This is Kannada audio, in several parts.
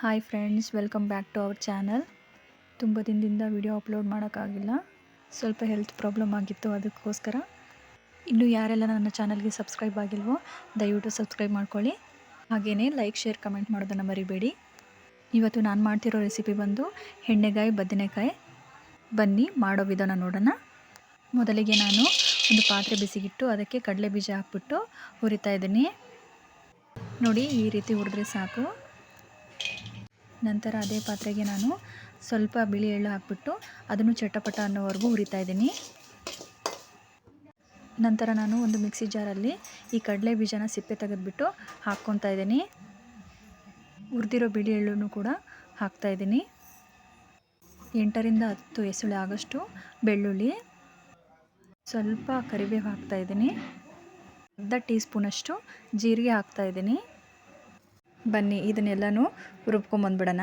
Hi friends welcome back to our channel ತುಂಬ ದಿನದಿಂದ ವಿಡಿಯೋ ಅಪ್ಲೋಡ್ ಮಾಡೋಕ್ಕಾಗಿಲ್ಲ. ಸ್ವಲ್ಪ ಹೆಲ್ತ್ ಪ್ರಾಬ್ಲಮ್ ಆಗಿತ್ತು ಅದಕ್ಕೋಸ್ಕರ. ಇನ್ನು ಯಾರೆಲ್ಲ ನನ್ನ ಚಾನಲ್ಗೆ ಸಬ್ಸ್ಕ್ರೈಬ್ ಆಗಿಲ್ವೋ, ದಯವಿಟ್ಟು ಸಬ್ಸ್ಕ್ರೈಬ್ ಮಾಡ್ಕೊಳ್ಳಿ. ಹಾಗೆಯೇ ಲೈಕ್ ಶೇರ್ ಕಮೆಂಟ್ ಮಾಡೋದನ್ನು ಮರಿಬೇಡಿ. ಇವತ್ತು ನಾನು ಮಾಡ್ತಿರೋ ರೆಸಿಪಿ ಬಂದು ಎಣ್ಣೆಗಾಯಿ ಬದನೆಕಾಯಿ. ಬನ್ನಿ, ಮಾಡೋ ವಿಧಾನ ನೋಡೋಣ. ಮೊದಲಿಗೆ ನಾನು ಒಂದು ಪಾತ್ರೆ ಬಿಸಿಗಿಟ್ಟು, ಅದಕ್ಕೆ ಕಡಲೆ ಬೀಜ ಹಾಕ್ಬಿಟ್ಟು ಹುರಿತಾ ಇದ್ದೀನಿ. ನೋಡಿ ಈ ರೀತಿ ಹುರಿದ್ರೆ ಸಾಕು. ನಂತರ ಅದೇ ಪಾತ್ರೆಗೆ ನಾನು ಸ್ವಲ್ಪ ಬಿಳಿ ಎಳ್ಳು ಹಾಕ್ಬಿಟ್ಟು ಅದನ್ನು ಚಟಪಟ ಅನ್ನೋವರೆಗೂ ಹುರಿತಾ ಇದ್ದೀನಿ. ನಂತರ ನಾನು ಒಂದು ಮಿಕ್ಸಿ ಜಾರಲ್ಲಿ ಈ ಕಡಲೆ ಬೀಜನ ಸಿಪ್ಪೆ ತೆಗೆದುಬಿಟ್ಟು ಹಾಕ್ಕೊತಾ ಇದ್ದೀನಿ. ಹುರಿದಿರೋ ಬಿಳಿ ಎಳ್ಳು ಕೂಡ ಹಾಕ್ತಾ ಇದ್ದೀನಿ. ಎಂಟರಿಂದ ಹತ್ತು ಎಸುಳೆ ಆಗೋಷ್ಟು ಬೆಳ್ಳುಳ್ಳಿ. ಸ್ವಲ್ಪ ಕರಿಬೇವು ಹಾಕ್ತಾ ಇದ್ದೀನಿ. ಅರ್ಧ ಟೀ ಸ್ಪೂನಷ್ಟು ಜೀರಿಗೆ ಹಾಕ್ತಾ ಇದ್ದೀನಿ. ಬನ್ನಿ, ಇದನ್ನೆಲ್ಲನೂ ರುಬ್ಕೊಂಬಂದ್ಬಿಡೋಣ.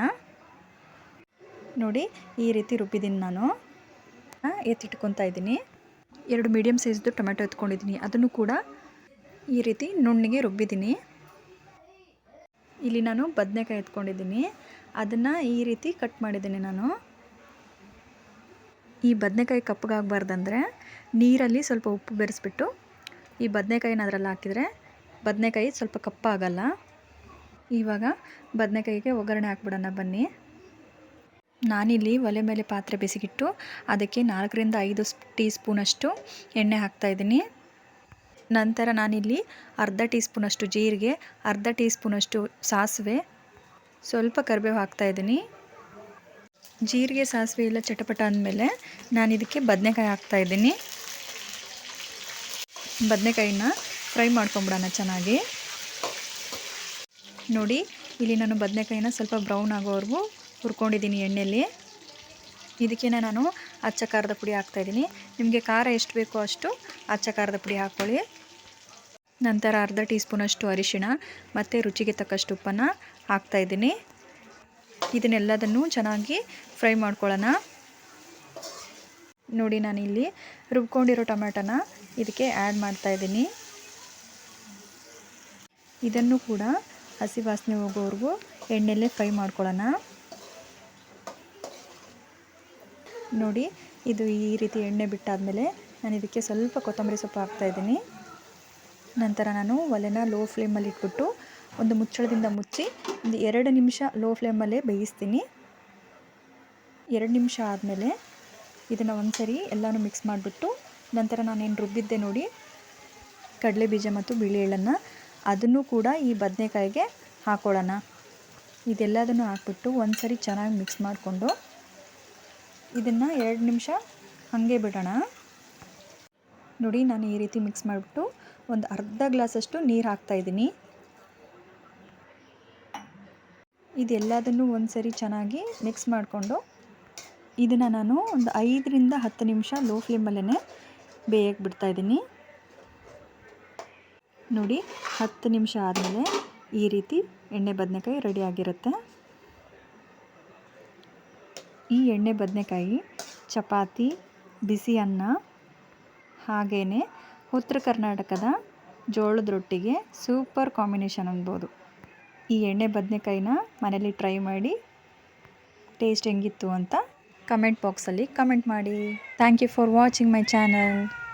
ನೋಡಿ, ಈ ರೀತಿ ರುಬ್ಬಿದ್ದೀನಿ ನಾನು. ಎತ್ತಿಟ್ಕೊತ ಇದ್ದೀನಿ. ಎರಡು ಮೀಡಿಯಮ್ ಸೈಜ್ದು ಟೊಮೆಟೊ ಎತ್ಕೊಂಡಿದ್ದೀನಿ. ಅದನ್ನು ಕೂಡ ಈ ರೀತಿ ನುಣ್ಣಿಗೆ ರುಬ್ಬಿದ್ದೀನಿ. ಇಲ್ಲಿ ನಾನು ಬದನೆಕಾಯಿ ಎತ್ಕೊಂಡಿದ್ದೀನಿ. ಅದನ್ನು ಈ ರೀತಿ ಕಟ್ ಮಾಡಿದ್ದೀನಿ ನಾನು. ಈ ಬದನೆಕಾಯಿ ಕಪ್ಪಗಾಗಬಾರ್ದಂದ್ರೆ ನೀರಲ್ಲಿ ಸ್ವಲ್ಪ ಉಪ್ಪು ಬೆರೆಸ್ಬಿಟ್ಟು ಈ ಬದನೆಕಾಯಿನ ಅದರಲ್ಲಿ ಹಾಕಿದರೆ ಬದನೆಕಾಯಿ ಸ್ವಲ್ಪ ಕಪ್ಪಾಗಲ್ಲ. ಇವಾಗ ಬದನೆಕಾಯಿಗೆ ಒಗ್ಗರಣೆ ಹಾಕ್ಬಿಡೋಣ ಬನ್ನಿ. ನಾನಿಲ್ಲಿ ಒಲೆ ಮೇಲೆ ಪಾತ್ರೆ ಬಿಸಿಗಿಟ್ಟು ಅದಕ್ಕೆ ನಾಲ್ಕರಿಂದ ಐದು ಟೀ ಸ್ಪೂನಷ್ಟು ಎಣ್ಣೆ ಹಾಕ್ತಾಯಿದ್ದೀನಿ ನಂತರ ನಾನಿಲ್ಲಿ ಅರ್ಧ ಟೀ ಸ್ಪೂನಷ್ಟು ಜೀರಿಗೆ, ಅರ್ಧ ಟೀ ಸ್ಪೂನಷ್ಟು ಸಾಸಿವೆ, ಸ್ವಲ್ಪ ಕರಿಬೇವು ಹಾಕ್ತಾಯಿದ್ದೀನಿ ಜೀರಿಗೆ, ಸಾಸಿವೆ ಎಲ್ಲ ಚಟಪಟ ಅಂದಮೇಲೆ ನಾನು ಇದಕ್ಕೆ ಬದನೆಕಾಯಿ ಹಾಕ್ತಾಯಿದ್ದೀನಿ ಬದನೆಕಾಯಿನ ಫ್ರೈ ಮಾಡ್ಕೊಂಬಿಡೋಣ ಚೆನ್ನಾಗಿ. ನೋಡಿ, ಇಲ್ಲಿ ನಾನು ಬದನೆಕಾಯಿನ ಸ್ವಲ್ಪ ಬ್ರೌನ್ ಆಗೋವರೆಗೂ ಹುರ್ಕೊಂಡಿದ್ದೀನಿ ಎಣ್ಣೆಯಲ್ಲಿ ಇದಕ್ಕೆ ನಾನು ಅಚ್ಚ ಖಾರದ ಪುಡಿ ಹಾಕ್ತಾಯಿದ್ದೀನಿ ನಿಮಗೆ ಖಾರ ಎಷ್ಟು ಬೇಕೋ ಅಷ್ಟು ಅಚ್ಚ ಖಾರದ ಪುಡಿ ಹಾಕ್ಕೊಳ್ಳಿ. ನಂತರ ಅರ್ಧ ಟೀ ಸ್ಪೂನಷ್ಟು ಅರಿಶಿಣ, ಮತ್ತು ರುಚಿಗೆ ತಕ್ಕಷ್ಟು ಉಪ್ಪನ್ನು ಹಾಕ್ತಾಯಿದ್ದೀನಿ ಇದನ್ನೆಲ್ಲದನ್ನು ಚೆನ್ನಾಗಿ ಫ್ರೈ ಮಾಡ್ಕೊಳ್ಳೋಣ. ನೋಡಿ ನಾನು ಇಲ್ಲಿ ರುಬ್ಕೊಂಡಿರೋ ಟೊಮ್ಯಾಟೋನ ಇದಕ್ಕೆ ಆ್ಯಡ್ ಮಾಡ್ತಾಯಿದ್ದೀನಿ ಇದನ್ನು ಕೂಡ ಹಸಿ ವಾಸನೆ ಹೋಗೋವರೆಗೂ ಎಣ್ಣೆಯಲ್ಲೇ ಫ್ರೈ ಮಾಡ್ಕೊಳ್ಳೋಣ. ನೋಡಿ, ಇದು ಈ ರೀತಿ ಎಣ್ಣೆ ಬಿಟ್ಟಾದಮೇಲೆ ನಾನು ಇದಕ್ಕೆ ಸ್ವಲ್ಪ ಕೊತ್ತಂಬರಿ ಸೊಪ್ಪು ಹಾಕ್ತಾಯಿದ್ದೀನಿ ನಂತರ ನಾನು ಒಲೆನ ಲೋ ಫ್ಲೇಮಲ್ಲಿ ಇಟ್ಬಿಟ್ಟು ಒಂದು ಮುಚ್ಚಳದಿಂದ ಮುಚ್ಚಿ ಒಂದು ಎರಡು ನಿಮಿಷ ಲೋ ಫ್ಲೇಮಲ್ಲೇ ಬೇಯಿಸ್ತೀನಿ. ಎರಡು ನಿಮಿಷ ಆದಮೇಲೆ ಇದನ್ನು ಒಂದ್ಸರಿ ಎಲ್ಲನೂ ಮಿಕ್ಸ್ ಮಾಡಿಬಿಟ್ಟು ನಂತರ ನಾನೇನು ರುಬ್ಬಿದ್ದೆ ನೋಡಿ, ಕಡಲೆ ಬೀಜ ಮತ್ತು ಬಿಳಿ ಎಳ್ಳನ್ನು ಅದನ್ನು ಕೂಡ ಈ ಬದನೆಕಾಯಿಗೆ ಹಾಕೊಳ್ಳೋಣ. ಇದೆಲ್ಲದನ್ನು ಹಾಕ್ಬಿಟ್ಟು ಒಂದು ಸರಿ ಚೆನ್ನಾಗಿ ಮಿಕ್ಸ್ ಮಾಡಿಕೊಂಡು ಇದನ್ನು ಎರಡು ನಿಮಿಷ ಹಾಗೆ ಬಿಡೋಣ. ನೋಡಿ, ನಾನು ಈ ರೀತಿ ಮಿಕ್ಸ್ ಮಾಡಿಬಿಟ್ಟು ಒಂದು ಅರ್ಧ ಗ್ಲಾಸಷ್ಟು ನೀರು ಹಾಕ್ತಾಯಿದ್ದೀನಿ ಇದೆಲ್ಲದನ್ನು ಒಂದು ಸರಿ ಚೆನ್ನಾಗಿ ಮಿಕ್ಸ್ ಮಾಡಿಕೊಂಡು ಇದನ್ನು ನಾನು ಒಂದು ಐದರಿಂದ ಹತ್ತು ನಿಮಿಷ ಲೋ ಫ್ಲೇಮಲ್ಲೇ ಬೇಯಕ್ಕೆ ಬಿಡ್ತಾಯಿದ್ದೀನಿ ನೋಡಿ, ಹತ್ತು ನಿಮಿಷ ಆದಮೇಲೆ ಈ ರೀತಿ ಎಣ್ಣೆ ಬದನೆಕಾಯಿ ರೆಡಿಯಾಗಿರುತ್ತೆ ಈ ಎಣ್ಣೆ ಬದನೆಕಾಯಿ, ಚಪಾತಿ, ಬಿಸಿ ಅನ್ನ ಹಾಗೆಯೇ ಉತ್ತರ ಕರ್ನಾಟಕದ ಜೋಳದ ರೊಟ್ಟಿಗೆ ಸೂಪರ್ ಕಾಂಬಿನೇಷನ್ ಅನ್ಬೋದು. ಈ ಎಣ್ಣೆ ಬದನೆಕಾಯಿನ ಮನೇಲಿ ಟ್ರೈ ಮಾಡಿ, ಟೇಸ್ಟ್ ಹೆಂಗಿತ್ತು ಅಂತ ಕಮೆಂಟ್ ಬಾಕ್ಸಲ್ಲಿ ಕಮೆಂಟ್ ಮಾಡಿ. Thank you for watching my channel.